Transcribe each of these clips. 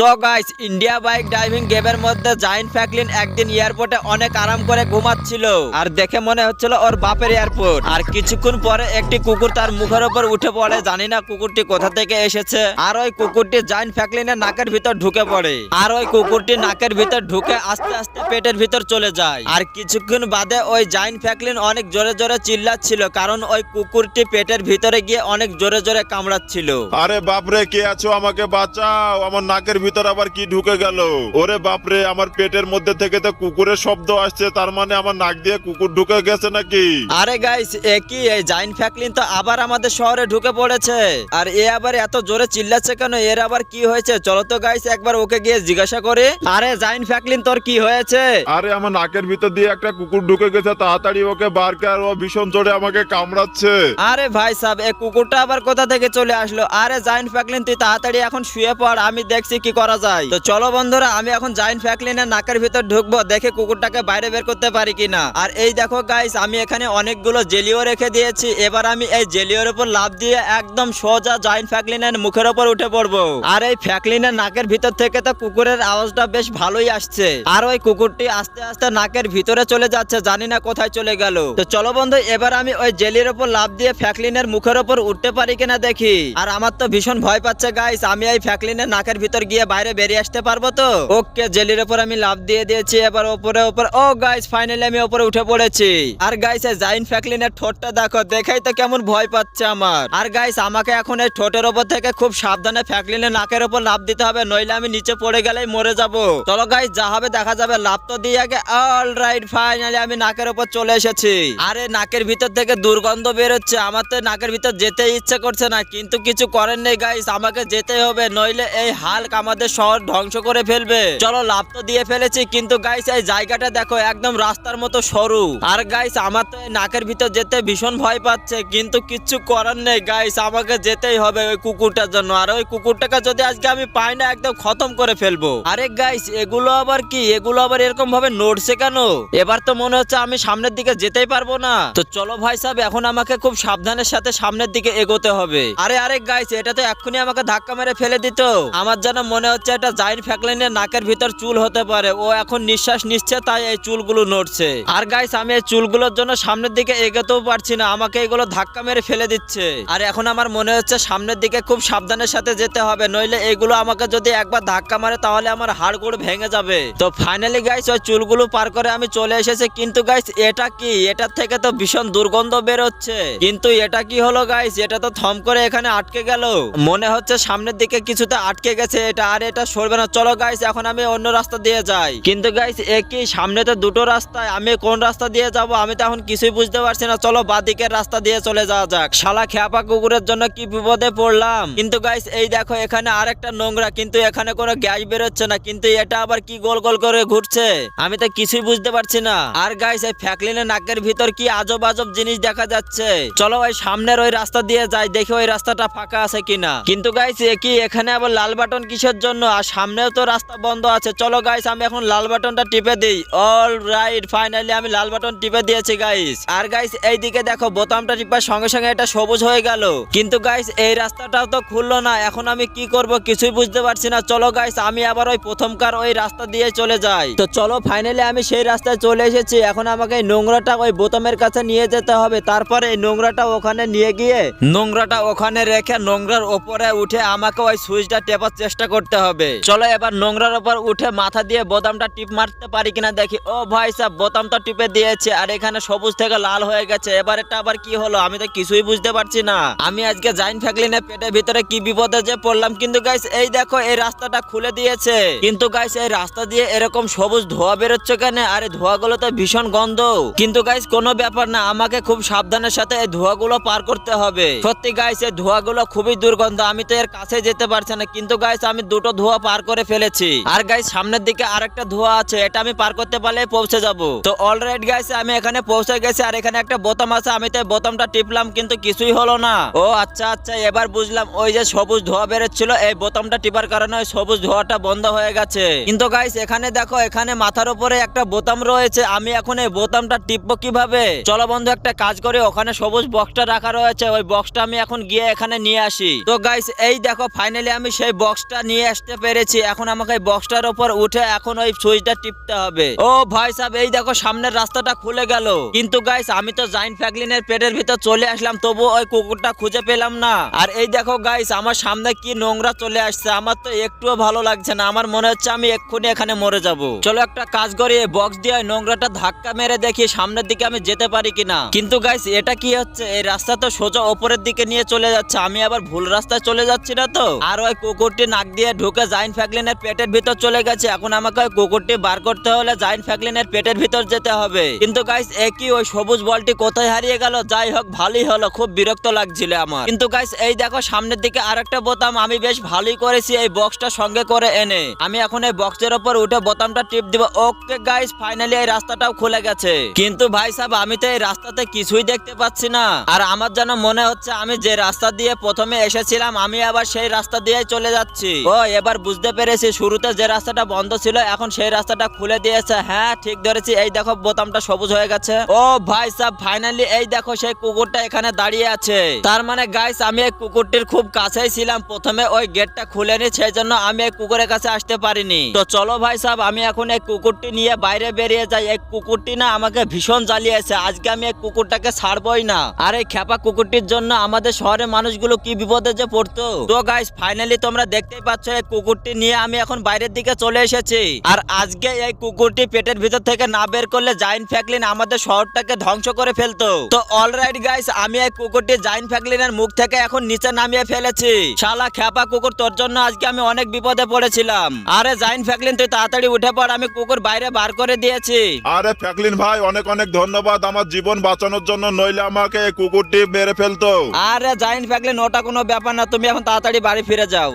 তো guys India bike driving গেমের মধ্যে জাইন ফ্যাকলিন একদিন এয়ারপোর্টে অনেক আরাম করে ঘুমাচ্ছিল। আর দেখে মনে হচ্ছিল ওর বাপের এয়ারপোর্ট আর কিছুক্ষণ পরে একটি কুকুর তার মুখের উপর উঠে পড়ে, জানি না কুকুরটি কোথা থেকে এসেছে। আর ওই কুকুরটি জাইন ফ্যাকলিনের নাকের ভিতর ঢুকে পড়ে। আর ওই কুকুরটি নাকের ভিতর ঢুকে আস্তে আস্তে পেটের ভিতর চলে যায়। আর কিছুক্ষণ বাদে ওই জাইন ফ্যাকলিন অনেক জোরে জোরে চিল্লাচ্ছিল, কারণ ওই কুকুরটি পেটের ভিতরে গিয়ে অনেক জোরে জোরে কামড়াচ্ছিল। আরে বাপরে, কে আছো আমাকে বাঁচাও? আমার নাকের ভিতর আবার কি ঢুকে গেল? ওরে বাপরে আমার পেটের মধ্যে থেকে তো কুকুরের শব্দ আসছে তার মানে আমার নাক দিয়ে কুকুর ঢুকে গেছে নাকি? আরে গাইস একই এই জাইন ফ্যাকলিন তো আবার আমাদের শহরে ঢুকে পড়েছে। আর এ আবার এত জোরে চিল্লাচ্ছে কেন? এর আবার কি হয়েছে? চলো তো গাইস একবার ওকে গিয়ে জিজ্ঞাসা করে। আরে জাইন ফ্যাকলিন তোর কি হয়েছে? আরে আমার নাকের ভিতর দিয়ে একটা কুকুর ঢুকে গেছে তাড়াতাড়ি ওকে বার কর ও ভীষণ জোরে আমাকে কামড়াচ্ছে। আরে ভাই সাহেব এই কুকুরটা আবার কোথা থেকে চলে আসলো? আরে জাইন ফ্যাকলিন তুই তাড়াতাড়ি এখন শুয়ে পড় আমি দেখছি কি করা যায়। তো চলো বন্ধুরা, আমি এখন জাইন ফ্যাকলিনের নাকের ভিতর ঢুকবো, দেখে কুকুরটাকে বাইরে বের করতে পারি কিনা। আর এই দেখো গাইস আমি এখানে অনেকগুলো জেলিও রেখে দিয়েছি। এবার আমি এই জেলিওর উপর লাভ দিয়ে একদম সোজা জাইন ফ্যাকলিনের মুখের উপর উঠে পড়ব। আর এই ফ্যাকলিনের নাকের ভিতর থেকে তো কুকুরের আওয়াজটা বেশ ভালোই আসছে। আর ওই কুকুরটি আস্তে আস্তে নাকের ভিতরে চলে যাচ্ছে, জানি না কোথায় চলে গেল। তো চলো বন্ধু, এবার আমি ওই জেলির উপর লাভ দিয়ে ফ্যাকলিনের মুখের উপর উঠতে পারি কিনা দেখি। আর আমার তো ভীষণ ভয় পাচ্ছে গাইস আমি এই ফ্যাকলিনের নাকের ভিতর গিয়ে বাইরে বেরিয়ে আসতে পারব তো? ওকে, জেলির উপর আমি লাভ দিয়ে দিয়েছি, এবার উপরে উপরে ও গাইস ফাইনালি আমি উপরে উঠে পড়েছি। আর গাইস জাইন ফ্যাকলিনের ঠোঁটটা দেখো, দেখাই তো কেমন ভয় পাচ্ছে আমার। আর গাইস আমাকে এখন এই ঠোঁটের উপর থেকে খুব সাবধানে ফ্যাকলিনের নাকের উপর লাভ দিতে হবে, নইলে আমি নিচে পড়ে গেলেই মরে যাব। চলো গাইস যা হবে দেখা যাবে লাভ তো দিয়ে আগে। অল রাইট ফাইনালি আমি নাকের উপর চলে এসেছি। আরে, নাকের ভিতর থেকে দুর্গন্ধ বেরোচ্ছে আমার তো নাকের ভিতর যেতে ইচ্ছে করছে না, কিন্তু কিছু করেন নেই গাইস আমাকে যেতে হবে, নইলে এই হাল হাল্ক আমাদের শহর ধ্বংস করে ফেলবে। চলো লাভ তো দিয়ে ফেলেছি, কিন্তু গাইস এই জায়গাটা দেখো একদম রাস্তার মতো সরু। আর গাইস আমার তো নাকের ভিতর যেতে ভীষণ ভয় পাচ্ছে, কিন্তু কিচ্ছু করার নেই গাইস আমাকে যেতেই হবে ওই কুকুরটার জন্য। আর ওই কুকুরটাকে যদি আজকে আমি পাই না, একদম খতম করে ফেলব। আরে গাইস এগুলো আবার কি? এগুলো আবার এরকম ভাবে নড়ছে কেন? এবার তো মনে হচ্ছে আমি সামনের দিকে যেতেই পারব না। তো চলো ভাই সাহেব, এখন আমাকে খুব সাবধানের সাথে সামনের দিকে এগোতে হবে। আরে আরে গাইস এটা তো এক্ষুনি আমাকে ধাক্কা মেরে ফেলে দিত। আমার যেন মনে হচ্ছে এটা জাইন ফ্যাকলাইনের নাকের ভিতর চুল হতে পারে। ও এখন নিঃশ্বাস নিচ্ছে, তাই এই চুলগুলো নড়ছে। আর গাইস আমি এই চুলগুলোর জন্য সামনের দিকে এগোতেও পারছি না, আমাকে এগুলো ধাক্কা মেরে ফেলে দিচ্ছে। আর এখন আমার মনে হচ্ছে সামনের দিকে খুব সাবধানের সাথে যেতে হবে, নইলে এগুলো আমাকে যদি একবার ধাক্কা মারে, তাহলে আমার হাড়গুলো ভেঙে যাবে। তো ফাইনালি গাইস ওই চুলগুলো পার করে আমি চলে এসেছি, কিন্তু গাইস এটা কি? এটার থেকে তো ভীষণ দুর্গন্ধ বেরোচ্ছে। কিন্তু এটা কি হলো গাইস এটা তো থম করে এখানে আটকে গেল। মনে হচ্ছে সামনের দিকে কিছুতে আটকে গেছে, এটা আর এটা সরবে না। চলো গাইস এখন আমি অন্য রাস্তা দিয়ে যাই। কিন্তু গাইস একই সামনে তো দুটো রাস্তায়। আমি কোন রাস্তা দিয়ে যাব? আমি তো এখন কিছুই বুঝতে পারছি না। চলো, বাদিকের রাস্তা দিয়ে চলে যাওয়া যাক। শালা খেপা কুকুরের জন্য কি বিপদে পড়লাম? কিন্তু গাইস এই দেখো, এখানে আরেকটা নোংরা, কিন্তু এখানে কোনো গ্যাস বেরোচ্ছে না। কিন্তু এটা আবার কি গোল গোল করে ঘুরছে? আমি তো কিছুই বুঝতে পারছি না। আর গাইস এই ফ্যাকলিনের নাকের ভিতর কি আজব আজব জিনিস দেখা যাচ্ছে? চলো ওই সামনের ওই রাস্তা দিয়ে যাই। দেখি ওই রাস্তাটা ফাঁকা আছে কিনা। কিন্তু গাইস কি? এখানে আবার লাল বাটন কিসের জন্য, আর সামনেও তো রাস্তা বন্ধ আছে। চলো গাইস আমি এখন লাল বাটনটা টিপে দিই। অল রাইট ফাইনালি আমি লাল বাটন টিপে দিয়েছি গাইস আর গাইস এই দিকে দেখো, বোতামটা টিপার সঙ্গে সঙ্গে এটা সবুজ হয়ে গেল। কিন্তু গাইস এই রাস্তাটাও তো খুললো না। এখন আমি কি করব কিছুই বুঝতে পারছি না। চলো গাইস আমি আবার ওই প্রথমকার ওই রাস্তা দিয়ে চলে যাই। তো চলো ফাইনালি আমি সেই রাস্তায় চলে এসেছি। এখন আমাকে নোংরাটা ওই বোতামের কাছে নিয়ে যেতে হবে। তারপরে এই নোংরাটা ওখানে নিয়ে গিয়ে, নোংরাটা ওখানে রেখে নোংরার ওপরে উঠে আমাকে ওই সুইচটা টেপার চেষ্টা করতে হবে। চলো এবার নোংরার ওপর উঠে মাথা দিয়ে বোতামটা টিপ মারতে পারি কিনা দেখি। ও ভাই সাহেব বোতামটা টিপে দিয়েছে আর এখানে সবুজ থেকে লাল হয়ে গেছে। এবার এটা আবার কি হলো? আমি তো কিছুই বুঝতে পারছি না। আমি আজকে জাইন ফ্যাকলিনের পেটের ভিতরে কি বিপদে যে পড়লাম। কিন্তু গাইস এই দেখো, এই রাস্তাটা খুলে দিয়েছে। কিন্তু গাইস এই রাস্তা দিয়ে এরকম সবুজ ধোয়া বেরোচ্ছে কেন? আর এই ধোয়াগুলো তো ভীষণ গন্ধ। কিন্তু গাইস কোনো ব্যাপার না, আমাকে খুব সাবধানের সাথে এই ধোয়াগুলো পার করতে হবে। সত্যি গাইস এই ধোয়াগুলো খুবই দুর্গন্ধ। আমি তো এর কাছে যেতে পারছি না। কিন্তু গাইস আমি দুটো ধোয়া পার করে ফেলেছি। আর গাইস সামনের দিকে আরেকটা ধোয়া আছে, এটা আমি পার করতে পারলে পৌঁছে যাব। তো অলরাইট গাইস আমি এখানে পৌঁছে গেছি, আর এখানে একটা বোতাম আছে, আমি তো বোতামটা টিপলাম, কিন্তু কিছুই হলো না। ও আচ্ছা আচ্ছা এবার বুঝলাম, ওই যে সবুজ ধোয়া বেরোচ্ছিল, এই বোতামটা টিপার কারণে সবুজ ধোয়াটা বন্ধ হয়ে গেছে। কিন্তু গাইস এখানে দেখো, এখানে মাথার উপরে একটা বোতাম রয়েছে, আমি এখন এই বোতামটা টিপবো কীভাবে? চলো বন্ধু, একটা কাজ করি, ওখানে সবুজ বক্সটা রাখা রয়েছে, ওই বক্সটা আমি এখন গিয়ে এখানে নিয়ে আসি। তো গাইস এই দেখো ফাইনালি আমি সেই বক্সটা নিয়ে আসতে পেরেছি। এখন আমাকে বক্সটার উপর উঠে এখন ওই সুইচটা টিপতে হবে। ও ভাই সাহেব, এই দেখো সামনের রাস্তাটা খুলে গেল। কিন্তু গাইস আমি তো জাইন ফ্যাকলিনের পেটের ভিতর চলে আসলাম, তবু ওই কুকুরটা খুঁজে পেলাম না। আর এই দেখো গাইস আমার সামনে কি নোংরা চলে আসছে, আমার তো একটুও ভালো লাগছে না। আমার মনে হচ্ছে আমি এক্ষুনি এখানে মরে যাব। চলো একটা কাজ করি বক্স দিয়ে নোংরাটা ধাক্কা মেরে দেখি সামনের দিকে আমি যেতে পারি কিনা। কিন্তু গাইস এটা কি হচ্ছে? এই রাস্তা তো সোজা ওপরের দিকে নিয়ে চলে যাচ্ছে, আমি আবার ভুল রাস্তায় চলে যাচ্ছি না তো? আর ওই কুকুরটি নাক দিয়ে ঢুকে জাইন ফ্যাকলিনের পেটের ভিতর চলে গেছে। এখন আমাকে ওই কুকুরটি বার করতে হলে জাইন ফ্যাকলিনের পেটের ভিতর যেতে হবে। কিন্তু গাইস একই ওই সবুজ বলটি কোথায় হারিয়ে গেল? যাই হোক, ভালোই হলো, খুব বিরক্ত লাগছিল আমার। কিন্তু গাইস এই দেখো, সামনের দিকে আরেকটা বোতাম। আমি বেশ ভালোই করেছি এই বক্সটা সঙ্গে করে এনে। আমি এখন এই বক্সের উপর উঠে বোতামটা টিপ দিব। ওকে গাইস ফাইনালি এই রাস্তাটাও খুলে গেছে। কিন্তু ভাই সাহেব, আমি তো এই রাস্তাতে কিছুই দেখতে পাচ্ছি না। আর আমার যেন মনে হচ্ছে, আমি যে রাস্তা দিয়ে প্রথমে এসেছিলাম, আমি আবার সেই রাস্তা দিয়ে চলে যাচ্ছি। ও এবার বুঝতে পেরেছি শুরুতে যে রাস্তাটা বন্ধ ছিল, এখন সেই রাস্তাটা খুলে দিয়েছে। হ্যাঁ ঠিক ধরেছি। এই দেখো, বোতামটা সবুজ হয়ে গেছে। ও ভাই সাহেব ফাইনালি এই দেখো, সেই কুকুরটা এখানে দাঁড়িয়ে আছে। তার মানে গাইস আমি এই কুকুরটির খুব কাছেই ছিলাম। প্রথমে ওই গেটটা খুলেনি সেই জন্য আমি এই কুকুরের কাছে আসতে পারিনি। তো চলো ভাই সাহেব আমি এখন এই কুকুরটি নিয়ে বাইরে বেরিয়ে যাই। এই কুকুরটি না আমাকে ভীষণ জ্বালিয়েছে। আজকে আমি এই কুকুরটাকে ছাড়বই না। আর এই খেপা কুকুরটির জন্য আমাদের শহরের মানুষগুলো কি বিপদে যে পড়তো? তো গাইস ফাইনালি তোমরা দেখতেই পাচ্ছ এই কুকুরটি নিয়ে আমি এখন বাইরের দিকে চলে এসেছি। আর আজকে এই কুকুরটি পেটের ভিতর থেকে না বের করলে জাইন ফ্যাকলিন আমাদের শহরটাকে ধ্বংস করে ফেলতো। তো অলরাইট গাইস আমি এই কুকুরটি জাইন ফ্যাকলিনের মুখ থেকে এখন নিচে নামিয়ে ফেলেছি। শালা খেপা কুকুর তোর জন্য আজকে আমি অনেক বিপদে পড়েছিলাম। আরে জাইন ফ্যাকলিন তুই তাড়াতাড়ি উঠে পড় আমি কুকুর বাইরে বার করে দিয়েছি। আরে ফ্যাকলিন ভাই অনেক অনেক ধন্যবাদ। আমার জীবন বাঁচানোর জন্য নইলে আমাকে কুকুরটি মেরে ফেলতো। আরে জাইন ফ্যাকলিন ওটা কোনো ব্যাপার না তুমি এখন তাড়াতাড়ি বাড়ি ফিরে যাও।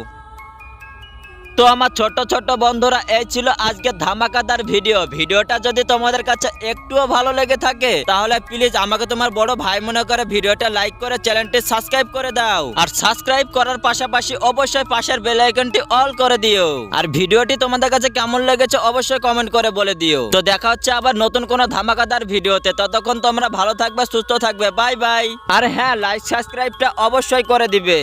তো আমার ছোট ছোট বন্ধুরা, এই ছিল আজকে ধামাকাদার ভিডিও। ভিডিওটা যদি তোমাদের কাছে একটুও ভালো লেগে থাকে, তাহলে প্লিজ আমাকে তোমার বড় ভাই মনে করে ভিডিওটা লাইক করে চ্যানেলটি সাবস্ক্রাইব করে দাও। আর সাবস্ক্রাইব করার পাশাপাশি অবশ্যই পাশের বেল আইকনটি অল করে দিও। আর ভিডিওটি তোমাদের কাছে কেমন লেগেছে অবশ্যই কমেন্ট করে বলে দিও। তো দেখা হচ্ছে আবার নতুন কোনো ধামাকাদার ভিডিওতে। ততক্ষণ তোমরা ভালো থাকবে, সুস্থ থাকবে। বাই বাই আর হ্যাঁ লাইক সাবস্ক্রাইবটা অবশ্যই করে দিবে।